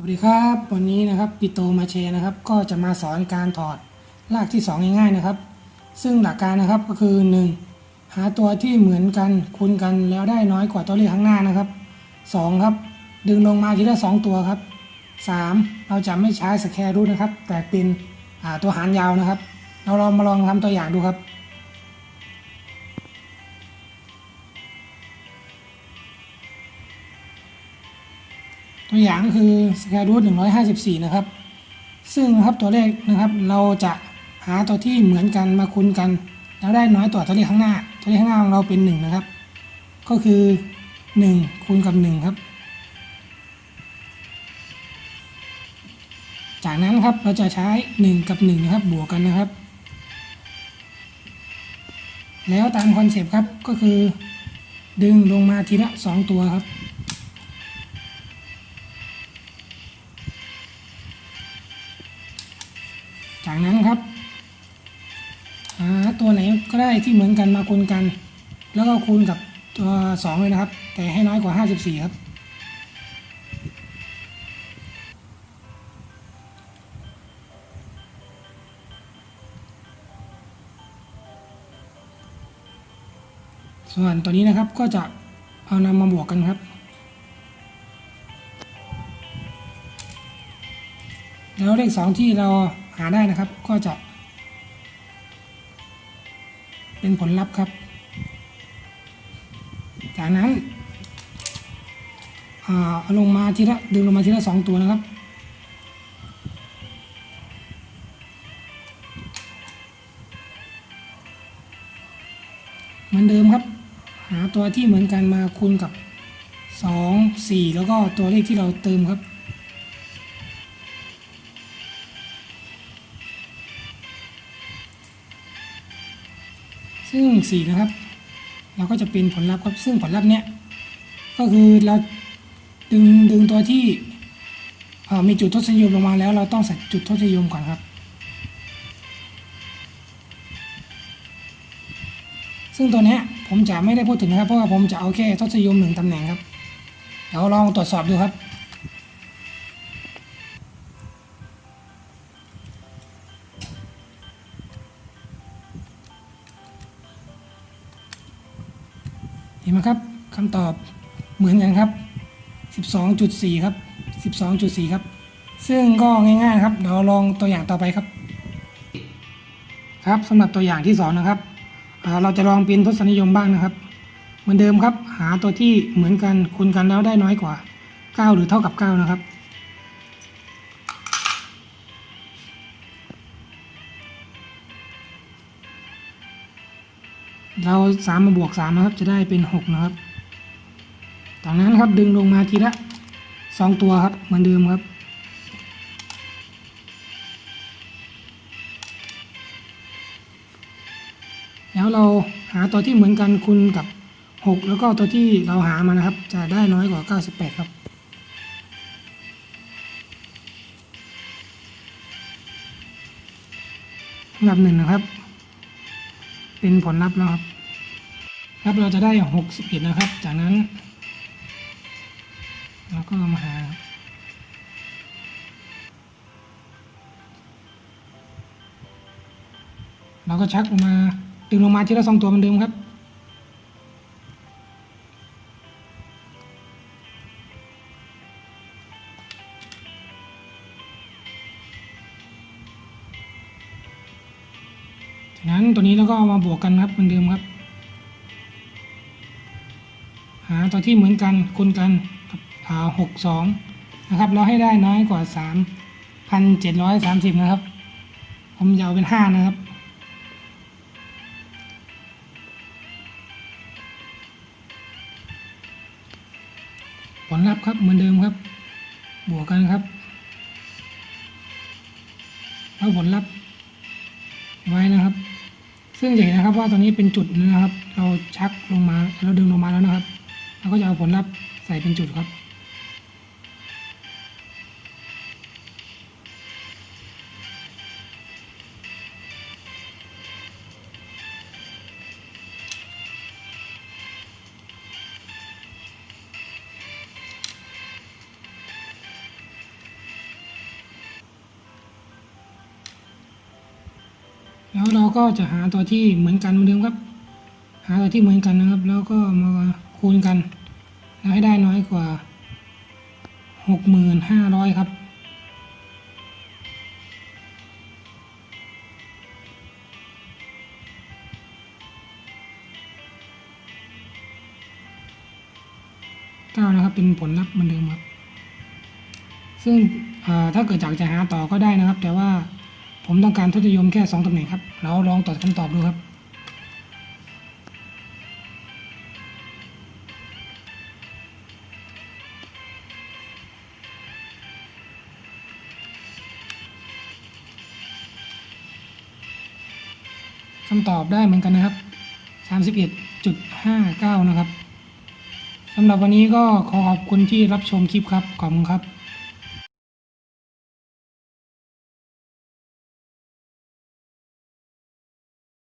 สวัสดีครับวันนี้นะครับปิโตมาเชนะครับ ก็จะมาสอนการถอดรากที่ 2 ง่ายๆนะครับ ซึ่งหลักการนะครับก็คือ 1. หาตัวที่เหมือนกันคูณกันแล้วได้น้อยกว่าตัวเลขข้างหน้านะครับ 2. ครับ ดึงลงมาทีละ 2 ตัวครับ 3. เราจะไม่ใช้สแคร์รูทนะครับ แต่เป็นตัวหารยาวนะครับ เราลองมาลองทำตัวอย่างดูครับ ตัวอย่างก็คือสแควร์รูท154นะครับ ซึ่งนะครับตัวเลขนะครับเราจะหาตัวที่เหมือนกันมาคูณกันแล้วได้น้อยกว่าตัวเลขข้างหน้า ตัวเลขข้างหน้าของเราเป็น1นะครับ ก็คือ1คูณกับ1ครับ จากนั้นครับเราจะใช้1กับ1นะครับบวกกันนะครับ แล้วตามคอนเซปต์ครับก็คือ ดึงลงมาทีละ2ตัวครับ ครับหาตัวไหนก็ได้ที่เหมือนกันมาคูณกัน แล้วก็คูณกับตัว2เลยนะครับ แต่ให้น้อยกว่า 54 ครับ ส่วนตัวนี้นะครับก็จะเอานำมาบวกกันครับแล้วเลขสองที่เรา หาได้นะครับ ก็จะ เป็นผลลัพธ์ครับ จากนั้นอ่าเอาลงมาทีละดึงลงมาทีละสองตัวนะครับเหมือนเดิมครับ หาตัวที่เหมือนกันมาคูณกับ 2 4 แล้วก็ตัวเลขที่เราเติมครับ ซึ่งสี่นะครับ เราก็จะเป็นผลลัพธ์ครับซึ่งผลลัพธ์เนี้ยก็คือเราดึงดึงตัวที่มีจุดทศนิยมลงมาแล้ว เราต้องใส่จุดทศนิยมก่อนครับ ซึ่งตัวเนี้ยผมจะไม่ได้พูดถึงนะครับเพราะว่าผมจะเอาแค่ทศนิยมหนึ่งตำแหน่งครับเดี๋ยวลองตรวจสอบดูครับ ห็นไหมครับคำตอบเหมือนกันครับ 12.4 ครับ 12.4 ครับ ซึ่งก็ง่ายๆครับ เดี๋ยวลองตัวอย่างต่อไปครับ ครับสำหรับตัวอย่างที่สองนะครับ เราจะลองเป็นทศนิยมบ้างนะครับ เหมือนเดิมครับ หาตัวที่เหมือนกันคูณกันแล้วได้น้อยกว่า 9 หรือเท่ากับ 9 นะครับ เราสามมาบวกสามนะครับ จะได้เป็นหกนะครับจากนั้นครับดึงลงมาทีละสองตัวครับเหมือนเดิมครับ แล้วเราหาตัวที่เหมือนกันคูณกับ 6 แล้วก็ตัวที่เราหามานะครับ จะได้น้อยกว่า 98 ครับอันดับหนึ่งนะครับ เป็นผลลัพธ์แล้วครับ ครับเราจะได้ 61 นะครับ จากนั้นเราก็มาหา เราก็ชักลงมาดึงลงมาทีละสองตัวเหมือนเดิมครับ จากนั้นตัวนี้เราก็เอามาบวกกันครับเหมือนเดิมครับ หาตัวที่เหมือนกันคูณกันกับอ่าหกสองนะครับเราให้ได้น้อยกว่าสามพันเจ็ดร้อยสามสิบนะครับ ผมจะเอาเป็นห้านะครับผลลัพธ์ครับเหมือนเดิมครับ บวกกันครับแล้วผลลัพธ์ไว้นะครับ ซึ่งจะเห็นนะครับว่าตอนนี้เป็นจุดนะครับ เราชักลงมาเราดึงลงมาแล้วนะครับ เราก็จะเอาผลลัพธ์ใส่เป็นจุดครับ แล้วเราก็จะหาตัวที่เหมือนกันเหมือนเดิมครับ หาตัวที่เหมือนกันนะครับ แล้วก็มาคูณกันแล้วให้ได้น้อยกว่าหกหมื่นห้าร้อยครับเก้านะครับเป็นผลลัพธ์เหมือนเดิมครับ ซึ่งถ้าเกิดอยากจะหาต่อก็ได้นะครับ แต่ว่า ผมต้องการทศนิยมแค่สองตำแหน่งครับ เราลองตอบคำตอบดูครับ คำตอบได้เหมือนกันนะครับ 31.59 นะครับสำหรับวันนี้ก็ขอขอบคุณที่รับชมคลิปครับ ขอบคุณครับ